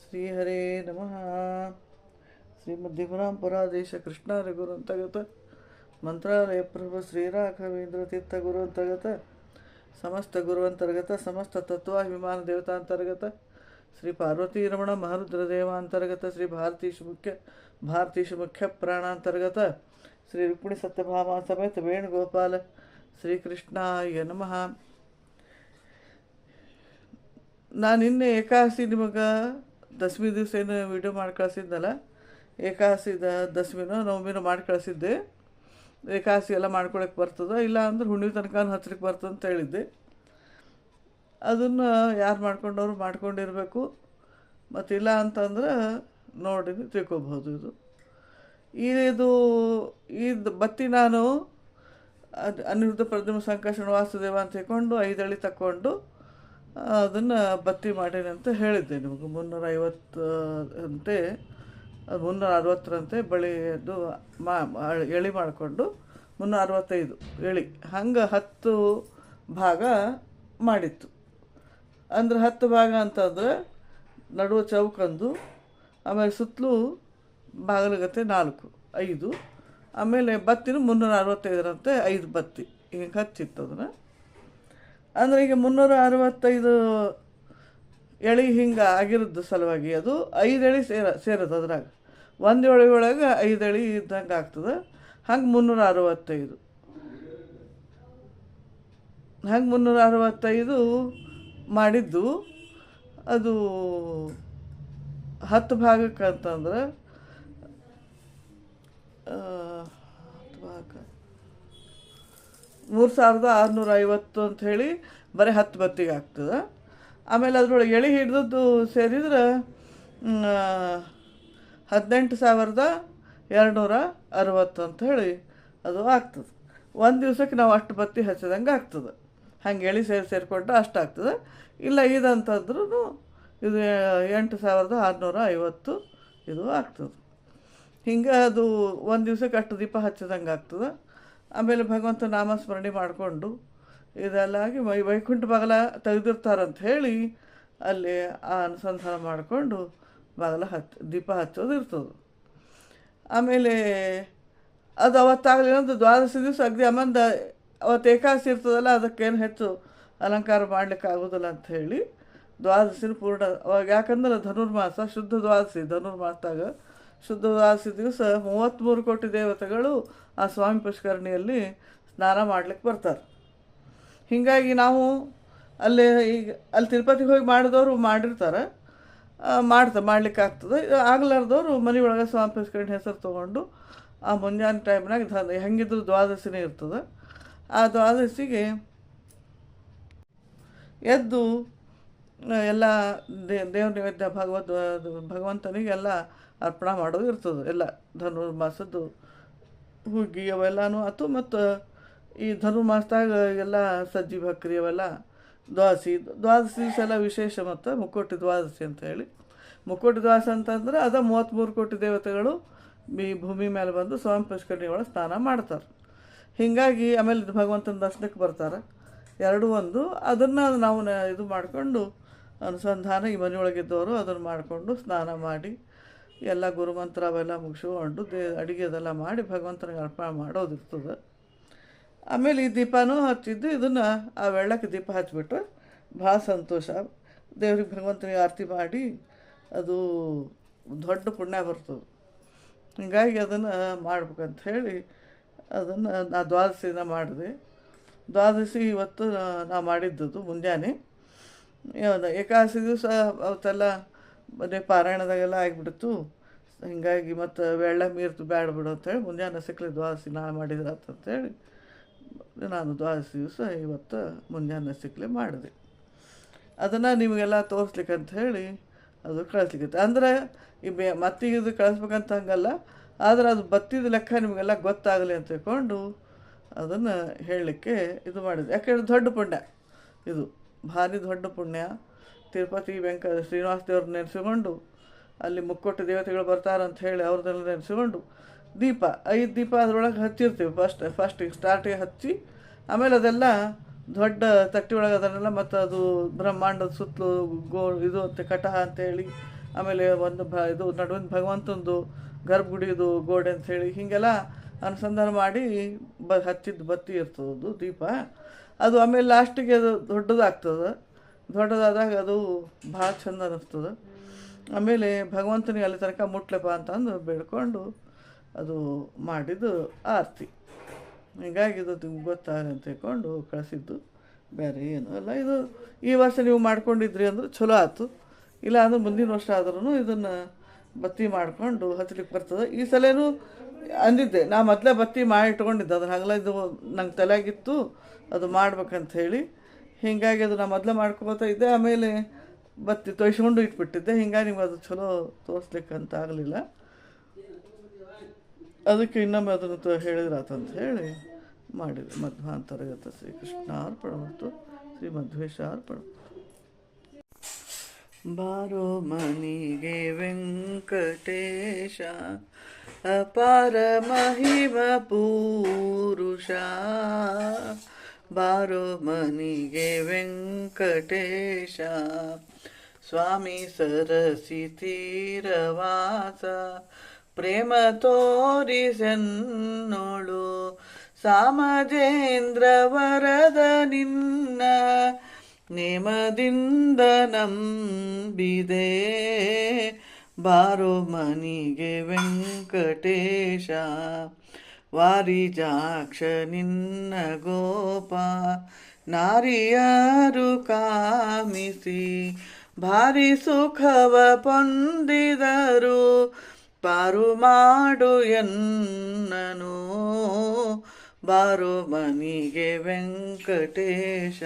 ಶ್ರೀಹರೇ ನಮಃ. ಶ್ರೀಮದ್ದಿಗುರಾಂಪುರಾದೇಶ ಕೃಷ್ಣಾರ ಗುರು ಅಂತಗತ ಮಂತ್ರಾಲಯ ಪ್ರಭು ಶ್ರೀರಾಘವೇಂದ್ರ ತೀರ್ಥ ಗುರು ಅಂತಗತ ಸಮಸ್ತ ಗುರುವಂತರ್ಗತ ಸಮಸ್ತ ತತ್ವಾಭಿಮಾನ ದೇವತಾಂತರ್ಗತ ಶ್ರೀ ಪಾರ್ವತಿ ರಮಣ ಮಹರುದ್ರ ದೇವಾಂತರ್ಗತ ಶ್ರೀ ಭಾರತೀಶ ಮುಖ್ಯ ಭಾರತೀಶ ಮುಖ್ಯ ಪ್ರಾಣಾಂತರ್ಗತ ಶ್ರೀ ರುಕ್ಮಿಣಿ ಸತ್ಯಭಾಮ ಸಮೇತ ವೇಣುಗೋಪಾಲ, ಶ್ರೀಕೃಷ್ಣಾಯ ನಮಃ. ನಾನು ನಿನ್ನೆ ಏಕಾದಶಿ ನಿಮಗೆ ದಶಮಿ ದಿವಸ ಏನು ವಿಡಿಯೋ ಮಾಡಿ ಕಳಿಸಿದ್ನಲ್ಲ? ಏಕಾದಶಿದ ದಶಮಿನೋ ನವಮಿನೋ ಮಾಡಿ ಕಳಿಸಿದ್ದೆ. ಏಕಾದಶಿ ಎಲ್ಲ ಮಾಡ್ಕೊಳಕ್ಕೆ ಬರ್ತದೆ, ಇಲ್ಲ ಅಂದ್ರೆ ಹುಣ್ಣಿ ತನಕ ಹಚ್ಚಲಿಕ್ಕೆ ಬರ್ತದೆ ಅಂತ ಹೇಳಿದ್ದೆ. ಅದನ್ನು ಯಾರು ಮಾಡ್ಕೊಂಡವ್ರು ಮಾಡ್ಕೊಂಡಿರಬೇಕು. ಮತ್ತಿಲ್ಲ ಅಂತಂದ್ರೆ ನೋಡಿ ತಿಳ್ಕೊಬಹುದು ಇದು. ಇದು ಈ ಬತ್ತಿ ನಾನು ಅನಿರುದ್ಧ ಪ್ರದ್ಯುಮ್ನ ಸಂಕರ್ಷಣ ವಾಸುದೇವ ಅಂತ ಹೇಳ್ಕೊಂಡು ಐದಳಿ ತಕ್ಕೊಂಡು ಅದನ್ನು ಬತ್ತಿ ಮಾಡೀನಿ ಅಂತ ಹೇಳಿದ್ದೆ ನಿಮಗೆ. ಮುನ್ನೂರ ಐವತ್ತಂತೆ ಅದು ಮುನ್ನೂರ ಅರವತ್ತರಂತೆ ಬಳಿದು ಮಾ, ಮಾ- ಎಳೆ ಮಾಡಿಕೊಂಡು ಮುನ್ನೂರ ಅರವತ್ತೈದು ಎಳಿ, ಹಂಗೆ ಹತ್ತು ಭಾಗ ಮಾಡಿತ್ತು. ಅಂದ್ರೆ ಹತ್ತು ಭಾಗ ಅಂತಂದ್ರೆ ನಡುವ ಚೌಕಂದು, ಆಮೇಲೆ ಸುತ್ತಲೂ ಬಾಗಿಲಗತ್ತೆ ನಾಲ್ಕು, ಐದು, ಆಮೇಲೆ ಬತ್ತಿನೂ ಮುನ್ನೂರ ಅರವತ್ತೈದರಂತೆ ಐದು ಬತ್ತಿ. ಹಿಂಗೆ ಹಚ್ಚಿತ್ತು ಅದನ್ನು. ಅಂದರೆ ಈಗ ಮುನ್ನೂರ ಅರವತ್ತೈದು ಎಳಿ ಹಿಂಗೆ ಆಗಿರೋದು ಸಲುವಾಗಿ ಅದು ಐದು ಎಳಿ ಸೇರ, ಸೇರೋದು ಅದ್ರಾಗ. ಒಂದು ಎಳೆ ಒಳಗೆ ಐದು ಎಳಿ ಇದ್ದಂಗೆ ಆಗ್ತದೆ. ಹಂಗೆ ಮುನ್ನೂರ ಅರವತ್ತೈದು. ಹಂಗೆ ಮುನ್ನೂರ ಅರವತ್ತೈದು ಮಾಡಿದ್ದು ಅದು ಹತ್ತು ಭಾಗಕ್ಕೆ ಅಂತಂದ್ರೆ ಆ, ಹತ್ತು ಭಾಗ ಮೂರು ಸಾವಿರದ ಆರುನೂರ ಐವತ್ತು ಅಂತ ಹೇಳಿ ಬರೀ ಹತ್ತು ಬತ್ತಿಗೆ ಆಗ್ತದೆ. ಆಮೇಲೆ ಅದರೊಳಗೆ ಎಳಿ ಹಿಡಿದದ್ದು ಸೇರಿದ್ರೆ ಹದಿನೆಂಟು ಸಾವಿರದ ಎರಡುನೂರ ಅರವತ್ತು ಅಂತ ಹೇಳಿ ಅದು ಆಗ್ತದೆ. ಒಂದು ದಿವ್ಸಕ್ಕೆ ನಾವು ಅಷ್ಟು ಬತ್ತಿ ಹಚ್ಚಿದಂಗೆ ಆಗ್ತದೆ. ಹಂಗೆ ಎಳಿ ಸೇರಿ ಸೇರಿಕೊಂಡ್ರೆ ಅಷ್ಟು ಆಗ್ತದೆ. ಇಲ್ಲ ಇದಂತಂದ್ರೂ ಇದು ಎಂಟು ಸಾವಿರದ ಆರುನೂರ ಐವತ್ತು ಇದು ಆಗ್ತದೆ. ಹಿಂಗೆ ಅದು ಒಂದು ದಿವ್ಸಕ್ಕೆ ಅಷ್ಟು ದೀಪ ಹಚ್ಚಿದಂಗೆ ಆಗ್ತದೆ. ಆಮೇಲೆ ಭಗವಂತ ನಾಮಸ್ಮರಣೆ ಮಾಡಿಕೊಂಡು ಇದೆಲ್ಲ ಆಗಿ ವೈ ವೈಕುಂಠ ಬಗಲ ತೆಗೆದಿರ್ತಾರಂತ ಹೇಳಿ ಅಲ್ಲಿ ಆ ಅನುಸಂಧಾನ ಮಾಡಿಕೊಂಡು ಬಗಲ ಹತ್ ದೀಪ ಹಚ್ಚೋದು ಇರ್ತದೆ. ಆಮೇಲೆ ಅದು ಅವತ್ತಾಗಲಿ ಒಂದು ದ್ವಾದಶಿ ದಿವಸ ಅಗ್ದಿ ಅಮಂದ ಅವತ್ತು ಏಕಾದಶಿ ಇರ್ತದಲ್ಲ ಅದಕ್ಕೇನು ಹೆಚ್ಚು ಅಲಂಕಾರ ಮಾಡ್ಲಿಕ್ಕೆ ಆಗೋದಿಲ್ಲ ಅಂತ ಹೇಳಿ ದ್ವಾದಶಿನ ಪೂರ್ಣ ಯಾಕಂದ್ರೆ ಧನುರ್ಮಾಸ ಶುದ್ಧ ದ್ವಾದಶಿ ಧನುರ್ಮಾಸದಾಗ ಶುದ್ಧ ದ್ವಾದಶಿ ದಿವಸ ಮೂವತ್ತ್ಮೂರು ಕೋಟಿ ದೇವತೆಗಳು ಆ ಸ್ವಾಮಿ ಪುಷ್ಕರಣಿಯಲ್ಲಿ ಸ್ನಾನ ಮಾಡ್ಲಿಕ್ಕೆ ಬರ್ತಾರೆ. ಹೀಗಾಗಿ ನಾವು ಅಲ್ಲಿ ಈಗ ಅಲ್ಲಿ ತಿರುಪತಿಗೆ ಹೋಗಿ ಮಾಡಿದವರು ಮಾಡಿರ್ತಾರೆ. ಮಾಡ್ತಾ ಮಾಡ್ಲಿಕ್ಕೆ ಆಗ್ತದೆ ಇದು ಮನೆಯೊಳಗೆ ಸ್ವಾಮಿ ಪುಷ್ಕರಣಿ ಹೆಸರು ತೊಗೊಂಡು ಆ ಮುಂಜಾನೆ ಟೈಮ್ನಾಗ ಹೆಂಗಿದ್ರು ದ್ವಾದಶಿನೇ ಇರ್ತದೆ. ಆ ದ್ವಾದಶಿಗೆ ಎದ್ದು ಎಲ್ಲ ದೇವ್ರ ನೈವೇದ್ಯ ಭಗವದ್ ಭಗವಂತನಿಗೆಲ್ಲ ಅರ್ಪಣೆ ಮಾಡೋದು ಇರ್ತದೆ. ಎಲ್ಲ ಧನುರ್ಮಾಸದ್ದು ಹುಗ್ಗಿ ಅವೆಲ್ಲನೂ ಆಯ್ತು ಮತ್ತು ಈ ಧನುರ್ಮಾಸದಾಗ ಎಲ್ಲ ಸಜ್ಜಿ ಭಕ್ರಿ ಅವೆಲ್ಲ ದ್ವಾದಶಿ ದ್ವಾದಸಿ ದಿವಸ ಎಲ್ಲ ವಿಶೇಷ ಮತ್ತು ಮುಕ್ಕೋಟಿ ದ್ವಾದಸಿ ಅಂತ ಹೇಳಿ. ಮುಕ್ಕೋಟಿ ದ್ವಾದಸಿ ಅಂತಂದ್ರೆ ಅದ ಮೂವತ್ತ್ಮೂರು ಕೋಟಿ ದೇವತೆಗಳು ಈ ಭೂಮಿ ಮೇಲೆ ಬಂದು ಸ್ವಾಮಿ ಪುಷ್ಕರಣಿ ಒಳಗೆ ಸ್ನಾನ ಮಾಡ್ತಾರೆ. ಹೀಗಾಗಿ ಆಮೇಲೆ ಇದು ಭಗವಂತನ ದರ್ಶನಕ್ಕೆ ಬರ್ತಾರೆ. ಎರಡು ಒಂದು ಅದನ್ನು ನಾವು ಇದು ಮಾಡಿಕೊಂಡು ಅನುಸಂಧಾನ ಈ ಮನೆಯೊಳಗಿದ್ದವರು ಅದನ್ನು ಮಾಡಿಕೊಂಡು ಸ್ನಾನ ಮಾಡಿ ಎಲ್ಲ ಗುರುಮಂತ್ರ ಅವೆಲ್ಲ ಮುಗಿಸ್ಕೊಂಡು ದೇ ಅಡುಗೆದೆಲ್ಲ ಮಾಡಿ ಭಗವಂತನಿಗೆ ಅರ್ಪಣೆ ಮಾಡೋದಿರ್ತದೆ. ಆಮೇಲೆ ಈ ದೀಪನೂ ಹಚ್ಚಿದ್ದು ಇದನ್ನು ಆ ಬೆಳ್ಳಕ್ಕೆ ದೀಪ ಹಚ್ಚಿಬಿಟ್ರೆ ಭಾಳ ಸಂತೋಷ. ದೇವ್ರಿಗೆ ಭಗವಂತನಿಗೆ ಆರತಿ ಮಾಡಿ ಅದು ದೊಡ್ಡ ಪುಣ್ಯ ಬರ್ತದೆ. ಹೀಗಾಗಿ ಅದನ್ನು ಮಾಡ್ಬೇಕಂತ ಹೇಳಿ ಅದನ್ನು ನಾ ದ್ವಾದಶಿನ ಮಾಡಿದೆ. ದ್ವಾದಶಿ ಇವತ್ತು ನಾ ಮಾಡಿದ್ದದು ಮುಂಜಾನೆ. ಏಕಾದಶಿ ದಿವಸ ಅವತ್ತೆಲ್ಲ ಮನೆ ಪಾರಾಯಣದಾಗೆಲ್ಲ ಆಗಿಬಿಡ್ತು. ಹೀಗಾಗಿ ಮತ್ತು ಬೆಳ್ಳ ಮೀರ್ತು ಬ್ಯಾಡ ಬಿಡು ಅಂತೇಳಿ ಮುಂಜಾನೆ ಸಿಕ್ಕಲಿ ದ್ವಾಸಿ ನಾಳೆ ಮಾಡಿದ್ರೆ ಅಂತೇಳಿ ನಾನು ದ್ವಾಸಿ ದಿವಸ ಇವತ್ತು ಮುಂಜಾನೆ ಸಿಕ್ಕಲಿ ಮಾಡಿದೆ. ಅದನ್ನು ನಿಮಗೆಲ್ಲ ತೋರಿಸ್ಲಿಕ್ಕೆ ಅಂತ ಹೇಳಿ ಅದು ಕಳಿಸ್ಲಿಕ್ಕೆ ಅಂದರೆ ಈ ಬೇ ಮತ್ತೀಗ ಇದು ಕಳಿಸ್ಬೇಕಂತ ಹಂಗಲ್ಲ, ಆದರೆ ಅದು ಬತ್ತಿದ ಲೆಕ್ಕ ನಿಮಗೆಲ್ಲ ಗೊತ್ತಾಗಲಿ ಅಂತ ತಿಳ್ಕೊಂಡು ಅದನ್ನು ಹೇಳಲಿಕ್ಕೆ ಇದು ಮಾಡಿದೆ. ಯಾಕೆಂದರೆ ದೊಡ್ಡ ಪುಣ್ಯ. ಇದು ಭಾರಿ ದೊಡ್ಡ ಪುಣ್ಯ. ತಿರುಪತಿ ವೆಂಕ ಶ್ರೀನಿವಾಸ ದೇವ್ರನ್ನ ನೆನೆಸಿಕೊಂಡು ಅಲ್ಲಿ ಮುಕ್ಕೊಟ್ಟು ದೇವತೆಗಳು ಬರ್ತಾರಂತ ಹೇಳಿ ಅವ್ರದ್ದೆಲ್ಲ ನೆನೆಸಿಕೊಂಡು ದೀಪ, ಐದು ದೀಪ ಅದರೊಳಗೆ ಹಚ್ಚಿರ್ತೀವಿ ಫಸ್ಟ್ ಫಸ್ಟಿಗೆ ಸ್ಟಾರ್ಟಿಗೆ ಹಚ್ಚಿ, ಆಮೇಲೆ ಅದೆಲ್ಲ ದೊಡ್ಡ ತಟ್ಟಿ ಒಳಗೆ ಅದನ್ನೆಲ್ಲ ಮತ್ತು ಅದು ಬ್ರಹ್ಮಾಂಡದ ಸುತ್ತಲೂ ಗೋ ಇದು ಅಂತ, ಕಟಹ ಅಂತೇಳಿ ಆಮೇಲೆ ಒಂದು ಭ ಇದು ನಡುವಿನ ಭಗವಂತಂದು ಗರ್ಭಗುಡಿದು ಗೋಡೆ ಅಂಥೇಳಿ ಹೀಗೆಲ್ಲ ಅನುಸಂಧಾನ ಮಾಡಿ ಬ ಹಚ್ಚಿದ್ದು ಬತ್ತಿ ಇರ್ತದದು ದೀಪ. ಅದು ಆಮೇಲೆ ಲಾಸ್ಟಿಗೆ ಅದು ದೊಡ್ಡದಾಗ್ತದೆ. ದೊಡ್ಡದಾದಾಗ ಅದು ಭಾಳ ಚಂದ ಅನ್ನಿಸ್ತದೆ ಆಮೇಲೆ ಭಗವಂತನಿಗೆ ಅಲ್ಲಿ ತನಕ ಮುಟ್ಲಪ್ಪ ಅಂತಂದು ಬೇಡ್ಕೊಂಡು ಅದು ಮಾಡಿದ್ದು ಆರತಿ. ಹೀಗಾಗಿ ಇದು ಅಂತ ಹೇಳ್ಕೊಂಡು ಕಳಿಸಿದ್ದು. ಬೇರೆ ಏನೂ ಅಲ್ಲ. ಇದು ಈ ವರ್ಷ ನೀವು ಮಾಡ್ಕೊಂಡಿದ್ರಿ ಅಂದ್ರೆ ಚಲೋ ಆಯ್ತು. ಇಲ್ಲ ಅಂದ್ರೆ ಮುಂದಿನ ವರ್ಷ ಆದ್ರೂ ಇದನ್ನು ಬತ್ತಿ ಮಾಡಿಕೊಂಡು ಹಚ್ಲಿಕ್ಕೆ ಬರ್ತದೆ. ಈ ಸಲನೂ ಅಂದಿದ್ದೆ. ನಾ ಮೊದಲೇ ಬತ್ತಿ ಮಾಡಿ ಇಟ್ಕೊಂಡಿದ್ದೆ. ಅದ್ರ ಹಗಲ ಇದು ನಂಗೆ ತಲೆಯಾಗಿತ್ತು ಅದು ಮಾಡ್ಬೇಕಂತ ಹೇಳಿ. ಹೀಗಾಗಿ ಅದು ನಾ ಮೊದಲೇ ಮಾಡ್ಕೊಬೋತಾ ಇದ್ದೆ ಆಮೇಲೆ ಬತ್ತಿ ತೊಯ್ಸ್ಕೊಂಡು ಇಟ್ಬಿಟ್ಟಿದ್ದೆ. ಹಿಂಗಾಗಿ ನಿಮ್ಗೆ ಅದು ಚಲೋ ತೋರಿಸ್ಲಿಕ್ಕಂತ ಆಗಲಿಲ್ಲ. ಅದಕ್ಕೆ ಇನ್ನೊಮ್ಮೆ ಅದನ್ನು ಹೇಳಿದ್ರಾತಂತ ಹೇಳಿ ಮಾಡಿದೆ. ಮಧ್ವಾಂತರ್ಗತ ಶ್ರೀಕೃಷ್ಣ ಅರ್ಪಣ ಮತ್ತು ಶ್ರೀ ಮಧ್ವೇಶ ಅರ್ಪಣ. ಬಾರೋ ಮನಿಗೆ ವೆಂಕಟೇಶ, ಅಪಾರ ಮಹಿಮ ಪೂರುಷ. ಬಾರೋ ಮನಿಗೆ ವೆಂಕಟೇಶ. ಸ್ವಾಮಿ ಸರಸಿ ತೀರವಾಸ, ಪ್ರೇಮ ತೋರಿಸನ್ನೋಳು ಸಾಮಜೇಂದ್ರ ವರದ ನಿನ್ನ ನೇಮದಿಂದ ನಂಬಿದೆ. ಬಾರೋ ಮನಿಗೆ ವೆಂಕಟೇಶ. ವಾರಿಜಾಕ್ಷ ನಿನ್ನ ಗೋಪ ನಾರಿಯರು ಕಾಮಿಸಿ ಭಾರಿ ಸುಖವ ಪೊಂದಿದರು ಪಾರು ಮಾಡು ಎನ್ನನು. ಬಾರು ಮನಿಗೆ ವೆಂಕಟೇಶ,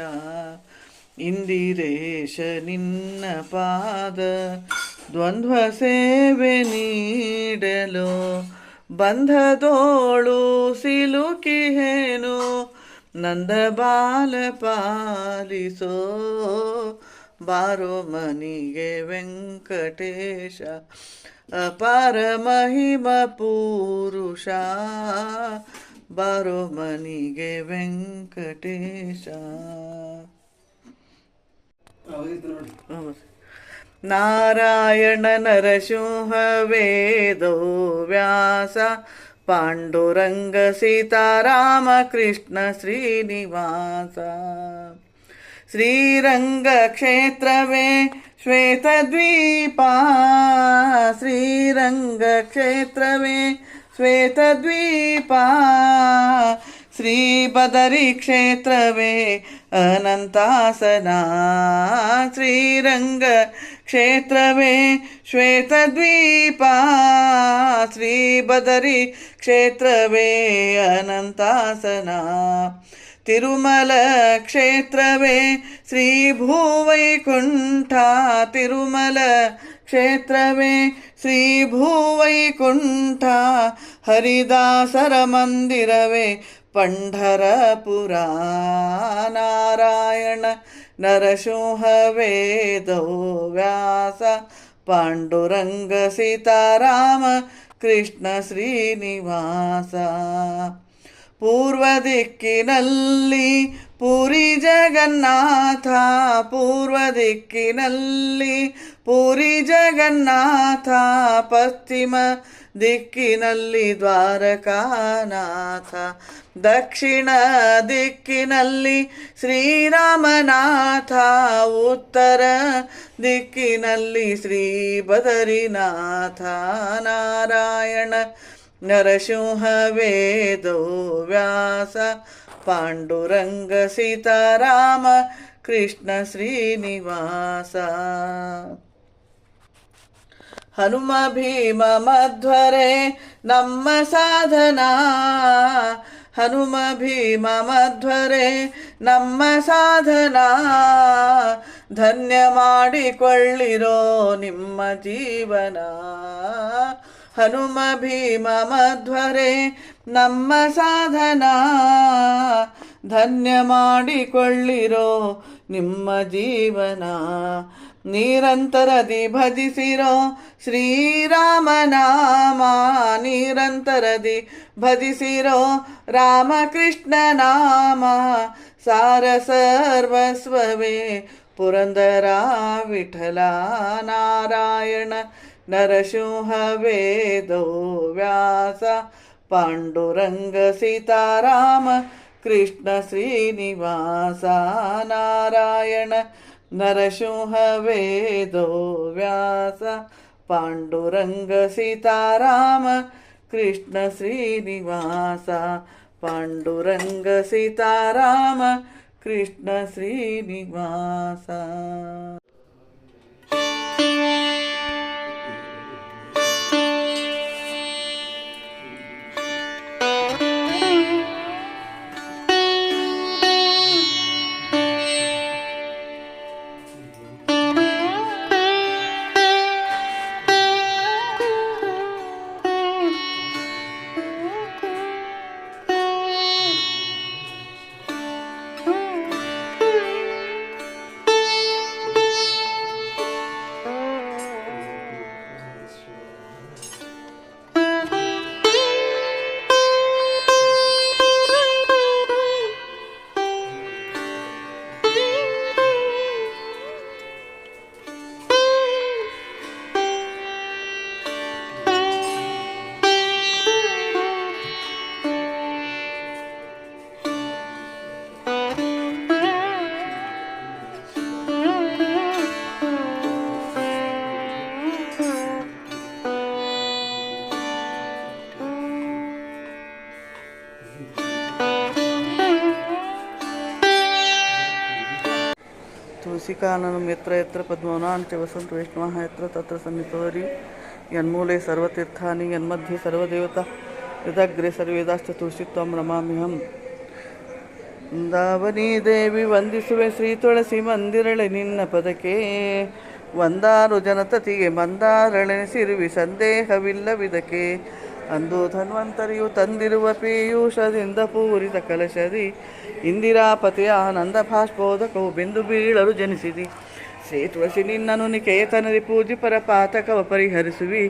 ಇಂದಿರೇಶ ನಿನ್ನ ಪಾದ ದ್ವಂದ್ವ ಸೇವೆ ನೀಡಲು ಬಂಧದೋಳು ಸಿಲುಕಿಹೇನು ನಂದ ಬಾಲ ಪಾಲಿಸೋ ಬಾರೋ ಮನಿಗೆ ವೆಂಕಟೇಶ ಅಪಾರ ಮಹಿಮ ಪೂರುಷ ಬಾರೋ ಮನಿಗೆ ವೆಂಕಟೇಶ. नारायण नरसिंहवेदो व्यास पाण्डुरङ्ग सीतारामकृष्णश्रीनिवास श्रीरङ्गक्षेत्रवे श्वेतद्वीपा श्रीरङ्गक्षेत्रवे श्वेतद्वीपा श्रीबदरीक्षेत्रवे अनन्तासना श्रीरङ्ग क्षेत्रवे श्वेतद्वीपा श्रीबदरि क्षेत्रवे अनन्तासना तिरुमलक्षेत्रवे श्रीभुवैकुण्ठा तिरुमल क्षेत्रवे श्रीभुवैकुण्ठा हरिदासरमन्दिरवे पण्ढरपुरा नारायण नरसिंहवेदो व्यास पाण्डुरङ्गसीताराम कृष्णश्रीनिवास ಪೂರ್ವ ದಿಕ್ಕಿನಲ್ಲಿ ಪುರಿ ಜಗನ್ನಾಥ, ಪೂರ್ವ ದಿಕ್ಕಿನಲ್ಲಿ ಪುರಿ ಜಗನ್ನಾಥ, ಪಶ್ಚಿಮ ದಿಕ್ಕಿನಲ್ಲಿ ದ್ವಾರಕಾನಾಥ, ದಕ್ಷಿಣ ದಿಕ್ಕಿನಲ್ಲಿ ಶ್ರೀರಾಮನಾಥ, ಉತ್ತರ ದಿಕ್ಕಿನಲ್ಲಿ ಶ್ರೀ ಬದರಿನಾಥ, ನಾರಾಯಣ ನರಸಿಂಹ ವೇದೋ ವ್ಯಾಸ, ಪಾಂಡುರಂಗ ಸೀತಾರಾಮ, ಕೃಷ್ಣ ಶ್ರೀನಿವಾಸ. ಹನುಮ ಭೀಮ ಮಧ್ವರೆ, ನಮ್ಮ ಸಾಧನಾ. ಹನುಮ ಭೀಮ ಮಧ್ವರೆ, ನಮ್ಮ ಸಾಧನಾ. ಧನ್ಯ ಮಾಡಿಕೊಳ್ಳಿರೋ ನಿಮ್ಮ ಜೀವನ. ಹನುಮ ಭೀಮ ಮಧ್ವರೆ, ನಮ್ಮ ಸಾಧನ. ಧನ್ಯ ಮಾಡಿಕೊಳ್ಳಿರೋ ನಿಮ್ಮ ಜೀವನ. ನಿರಂತರದಿ ಭಜಿಸಿರೋ ಶ್ರೀರಾಮನಾಮ. ನಿರಂತರದಿ ಭಜಿಸಿರೋ ರಾಮಕೃಷ್ಣ ನಾಮ ಸಾರ ಸರ್ವಸ್ವವೇ, ಪುರಂದರ ವಿಠಲ ನಾರಾಯಣ. नरसिंहवेदो व्यास पाण्डुरङ्गसीताराम कृष्णश्रीनिवास नारायण नरसिंहवेदो व्यास पाण्डुरङ्गसीताराम कृष्णश्रीनिवास पाण्डुरङ्गसीताराम कृष्णश्रीनिवास ತುಳಸಿಕಾನನಂ ಯತ್ರ ಯತ್ರ ಪದ್ಮನಾಂಚ ವಸಂತ ವೈಷ್ಣವಃ ಯತ್ರ ತತ್ರ ಸನ್ನಿತೋರಿ ಯನ್ಮೂಲೆ ಸರ್ವತೀರ್ಥಾನಿ ಯನ್ಮಧ್ಯೆ ಸರ್ವದೇವತಾ ಯದಗ್ರೆ ಸರ್ವೇದಾಶ್ಚ ತುಳಸಿತ್ವಂ ರಮಾಮ್ಯಹಂ. ವೃಂದಾವನಿ ದೇವಿ ವಂದಿಸುವೆ ಶ್ರೀ ತುಳಸಿ ಮಂದಿರಳೆ ನಿನ್ನ ಪದಕ್ಕೆ. ಒಂದಾರು ಜನತತಿಗೆ ಮಂದಾರಳೆನಿಸಿರುವಿ ಸಂದೇಹವಿಲ್ಲವಿದಕ್ಕೆ. ಅಂದು ಧನ್ವಂತರಿಯು ತಂದಿರುವ ಪೀಯೂಷದಿಂದ ಪೂರಿತ ಕಲಶದಿ. ಇಂದಿರಾಪತಿಯ ಆನಂದ ಭಾಷ್ಪೋದಕವು ಬಿಂದು ಬೀಳಲು ಜನಿಸಿದಿ. ಶ್ರೀ ತುಳಸಿ ನಿನ್ನನು ನಿಕೇತನದಿ ಪೂಜಿ ಪರ ಪಾತಕವ ಪರಿಹರಿಸುವಿ.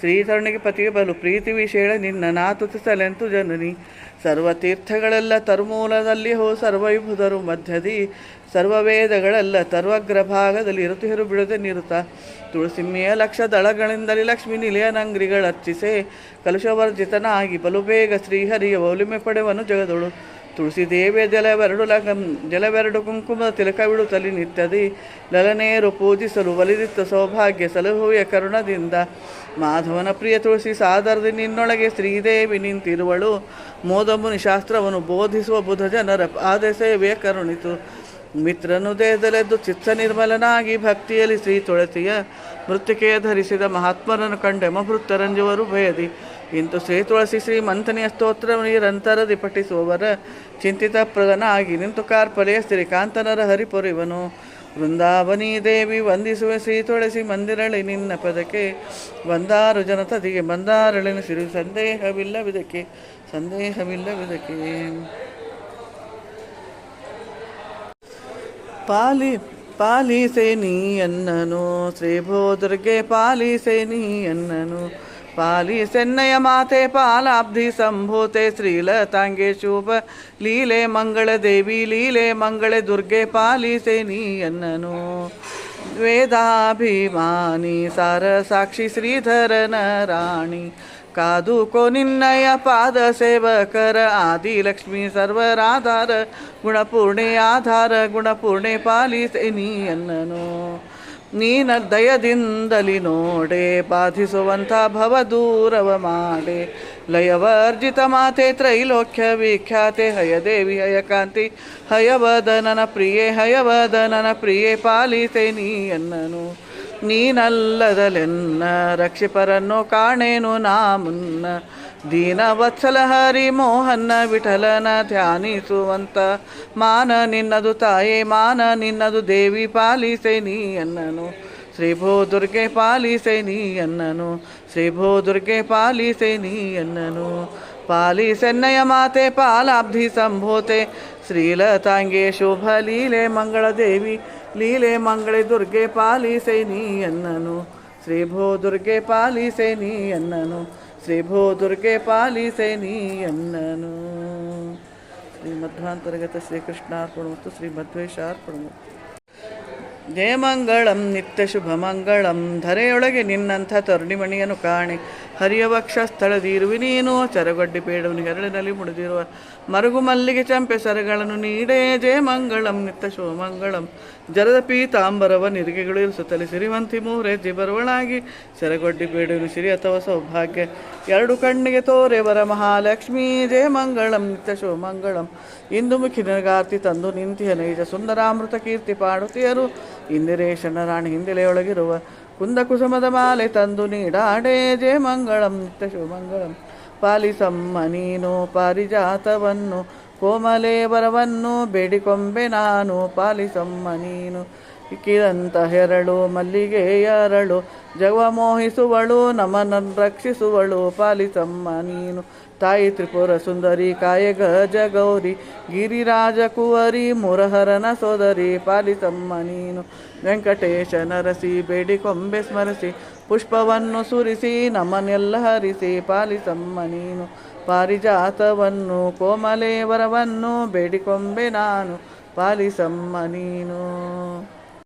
ಶ್ರೀತರುಣಿಗೆ ಪತಿಗೆ ಬಲು ಪ್ರೀತಿ ವಿಶೇಷ ನಿನ್ನ ನಾತುತಿಸಲೆಂತು ಜನನಿ. ಸರ್ವ ತೀರ್ಥಗಳೆಲ್ಲ ತರುಮೂಲದಲ್ಲಿ ಹೋ ಸರ್ವೈಭುದರು ಮಧ್ಯದಿ. ಸರ್ವ ವೇದಗಳೆಲ್ಲ ತರ್ವಗ್ರ ಭಾಗದಲ್ಲಿ ಇರುತಿರು ಬಿಡದೆ ನಿರುತ. ತುಳಸಿಮ್ಮೆಯ ಲಕ್ಷ ದಳಗಳಿಂದಲೇ ಲಕ್ಷ್ಮಿ ನಿಲಯನಂಗ್ರಿಗಳರ್ಚಿಸೆ ಕಲುಷವರ್ಜಿತನಾಗಿ ಬಲು ಬೇಗ ಶ್ರೀಹರಿಯ ಒಲಿಮೆ ಪಡೆವನು ಜಗದೊಳು. ತುಳಸಿ ದೇವಿಯ ಜಲವೆರಡು ಲಗ್ನ ಜಲವೆರಡು ತಿಲಕವಿಡು ತಲಿ ನಿತ್ತದಿ ಲಲನೇರು ಪೂಜಿಸಲು ಒಲಿದಿತ್ತ ಸೌಭಾಗ್ಯ ಸಲಹುವೆಯ ಕರುಣದಿಂದ. ಮಾಧವನ ಪ್ರಿಯ ತುಳಸಿ ಸಾದರದಿ ನಿನ್ನೊಳಗೆ ಶ್ರೀದೇವಿ ನಿಂತಿರುವಳು. ಮೋದಮುನಿ ಶಾಸ್ತ್ರವನ್ನು ಬೋಧಿಸುವ ಬುಧ ಜನರ ಆದೇಶವೇ ಕರುಣಿತು. ಮಿತ್ರನು ದೇಹದಲೆದ್ದು ಚಿತ್ತ ನಿರ್ಮಲನಾಗಿ ಭಕ್ತಿಯಲ್ಲಿ ಶ್ರೀ ತುಳಸಿಯ ಮೃತ್ತಿಕೆಯ ಧರಿಸಿದ ಮಹಾತ್ಮರನ್ನು ಕಂಡೆಮ ಭೃತ್ತರಂಜುವರು ಭಯದಿ ಇಂತು ಶ್ರೀ ತುಳಸಿ ಶ್ರೀ ಮಂಥನಿಯ ಸ್ತೋತ್ರ ನೀರಂತರ ದಿಪಟಿಸುವವರ ಚಿಂತಿತ ಪ್ರದನಾಗಿ ನಿಂತು ಕಾರ್ಪಲೆಯ ಶ್ರೀಕಾಂತನರ ಹರಿಪೊರಿವನು. ವೃಂದಾವನಿ ದೇವಿ ವಂದಿಸುವ ಶ್ರೀ ತುಳಸಿ ಮಂದಿರಳಿ ನಿನ್ನ ಪದಕ್ಕೆ. ಒಂದಾರು ಜನತದಿಗೆ ಬಂದಾರಳಿನ ಸಿರು ಸಂದೇಹವಿಲ್ಲವಿದಕ್ಕೆ ಸಂದೇಹವಿಲ್ಲವಿದಕ್ಕೆ. ಪಾಲಿ, ಪಾಲಿಸೆ ನೀಯನ್ನನು ಶ್ರೀ ಭೋದರ್ಗೆ ಪಾಲಿಸೆ ನೀಯನ್ನನು ಪಾಲಿಸೆನ್ನಯ ಮಾತೆ ಪಾಲಾಬ್ಧಿ ಸಂಭೂತೆ ಶ್ರೀಲತಾಂಗೆ ಶುಭ ಲೀಲೆ ಮಂಗಳ ದೇವಿ ಲೀಲೆ ಮಂಗಳ ದುರ್ಗೆ ಪಾಲಿಸೆ ನೀಯನ್ನನು ವೇದಾಭಿಮಾನಿ ಸಾರ ಸಾಕ್ಷಿ ಶ್ರೀಧರನ ರಾಣಿ ಕಾದುಕೋ ನಿನ್ನಯ ಪಾದ ಸೇವಕರ ಆದಿ ಲಕ್ಷ್ಮೀ ಸರ್ವರಾಧಾರ ಗುಣಪೂರ್ಣೆ ಆಧಾರ ಗುಣಪೂರ್ಣೆ ಪಾಲಿಸೆ ನೀಯನ್ನನು ನೀನ ದಯದಿಂದಲಿ ನೋಡೆ, ಬಾಧಿಸುವಂಥ ಭವ ದೂರವ ಮಾಡೆ. ಲಯವರ್ಜಿತ ಮಾತೆ, ತ್ರೈಲೋಕ್ಯ ವಿಖ್ಯಾತೆ, ಹಯದೇವಿ, ಹಯಕಾಂತಿ, ಹಯವದನನ ಪ್ರಿಯೆ ಹಯವದನನ ಪ್ರಿಯೆ ಪಾಲಿಸೆ ನೀಯನ್ನನು. ನೀನಲ್ಲದಲೆನ್ನ ರಕ್ಷಿಪರನ್ನು ಕಾಣೇನು ನಾ ಮುನ್ನ ದೀನ ವತ್ಸಲ ಹರಿ ಮೋಹನ ವಿಠಲನ ಧ್ಯಾನಿಸುವಂತ. ಮಾನ ನಿನ್ನದು ತಾಯೇ, ಮಾನ ನಿನ್ನದು ದೇವಿ ಪಾಲಿಸೆ ನೀ ಅನ್ನನು ಶ್ರೀ ಭೋ ದುರ್ಗೆ ಪಾಲಿಸೆ ನೀ ಅನ್ನನು ಶ್ರೀ ಭೋ ದುರ್ಗೆ ಪಾಲಿಸೆ ನೀ ಅನ್ನನು ಪಾಲಿಸೆನ್ನಯ ಮಾತೆ, ಪಾಲಾಬ್ಧಿ ಸಂಭೂತೆ. ಶ್ರೀಲತಾಂಗೆ ಶುಭ ಲೀಲೆ ಮಂಗಳ ದೇವಿ, ಲೀಲೆ ಮಂಗಳ ದುರ್ಗೆ ಪಾಲಿಸೆ ನೀ ಅನ್ನನು ಶ್ರೀ ಭೋ ದುರ್ಗೆ ಪಾಲಿಸೆ ನೀ ಅನ್ನನು ಶ್ರೀ ಭೋ ದುರ್ಗೆ ಪಾಲಿಸೆ ಅನ್ನನು ಶ್ರೀ ಶ್ರೀಕೃಷ್ಣಾರ್ಪಣಮಸ್ತು ಶ್ರೀ ಮಧ್ವೇಶಾರ್ಪಣಮಸ್ತು ಜಯಮಂಗಳಂ ನಿತ್ಯ ಶುಭಮಂಗಳಂ ಧರೆಯೊಳಗೆ ನಿನ್ನಂಥ ತರುಣಿಮಣಿಯನ್ನು ಕಾಣೆ. ಹರಿಯ ವಕ್ಷ ಸ್ಥಳದಿರುವಿ ನೀನು. ಚರಗೊಡ್ಡಿ ಪೇಡವನ್ನು ಎರಡಿನಲ್ಲಿ ಮುಡಿದಿರುವ ಮರುಗು ಮಲ್ಲಿಗೆ ಚಂಪೆ ಸರಗಳನ್ನು ನೀಡೇ ಜಯಮಂಗಳಂ ನಿತ್ಯ ಶಿವಮಂಗಳಂ ಜರದ ಪೀತಾಂಬರವ ನಿರಿಗೆಗಳು ಇರಿಸುತ್ತಲೇ ಸಿರಿವಂತಿ ಮೂರೆ ಬರುವಳಾಗಿ ಸೆರಗೊಡ್ಡಿ ಬೇಡಿರು ಸಿರಿ ಅಥವಾ ಸೌಭಾಗ್ಯ. ಎರಡು ಕಣ್ಣಿಗೆ ತೋರೆ ವರ ಮಹಾಲಕ್ಷ್ಮೀ ಜಯಮಂಗಳಂ ನಿತ್ಯ ಶಿವಮಂಗಳಂ ಇಂದು ಮುಖಿ ನಿನಗಾರ್ತಿ ತಂದು ನಿಂತಿಯ ನೈಜ ಸುಂದರಾಮೃತ ಕೀರ್ತಿ ಪಾಡುತಿಯರು ಇಂದಿರೇಶನ ರಾಣಿ ಹಿಂದಿಲೆಯೊಳಗಿರುವ ಕುಂದ ಕುಸುಮದ ಮಾಲೆ ತಂದು ನೀಡಾಡೇ ಜಯಮಂಗಳಂ ನಿತ್ಯ ಶುಭಮಂಗಳಂ ಪಾಲಿಸಮ್ಮ ನೀನು ಪಾರಿಜಾತವನ್ನು ಕೋಮಲೇವರವನ್ನು ಬೇಡಿಕೊಂಬೆ ನಾನು ಪಾಲಿಸಮ್ಮ ನೀನು ಇಕ್ಕಿದಂತ ಹೆರಳು, ಮಲ್ಲಿಗೆಯರಳು, ಜವ ಮೋಹಿಸುವಳು ನಮನ ರಕ್ಷಿಸುವಳು ಪಾಲಿಸಮ್ಮ ನೀನು ತಾಯಿ ತ್ರಿಪುರ ಸುಂದರಿ ಕಾಯ ಗಜ ಗೌರಿ ಗಿರಿರಾಜ ಕುವರಿ, ಮುರಹರನ ಸೋದರಿ ಪಾಲಿಸಮ್ಮ ನೀನು ವೆಂಕಟೇಶ ನರಸಿ, ಬೇಡಿಕೊಂಬೆ ಸ್ಮರಿಸಿ ಪುಷ್ಪವನ್ನು ಸುರಿಸಿ ನಮನೆಲ್ಲ ಹರಿಸಿ ಪಾಲಿಸಮ್ಮ ನೀನು. ಪಾರಿಜಾತವನ್ನು ಕೋಮಲೇವರವನ್ನು ಬೇಡಿಕೊಂಬೆ ನಾನು. ಪಾಲಿಸಮ್ಮ ನೀನು.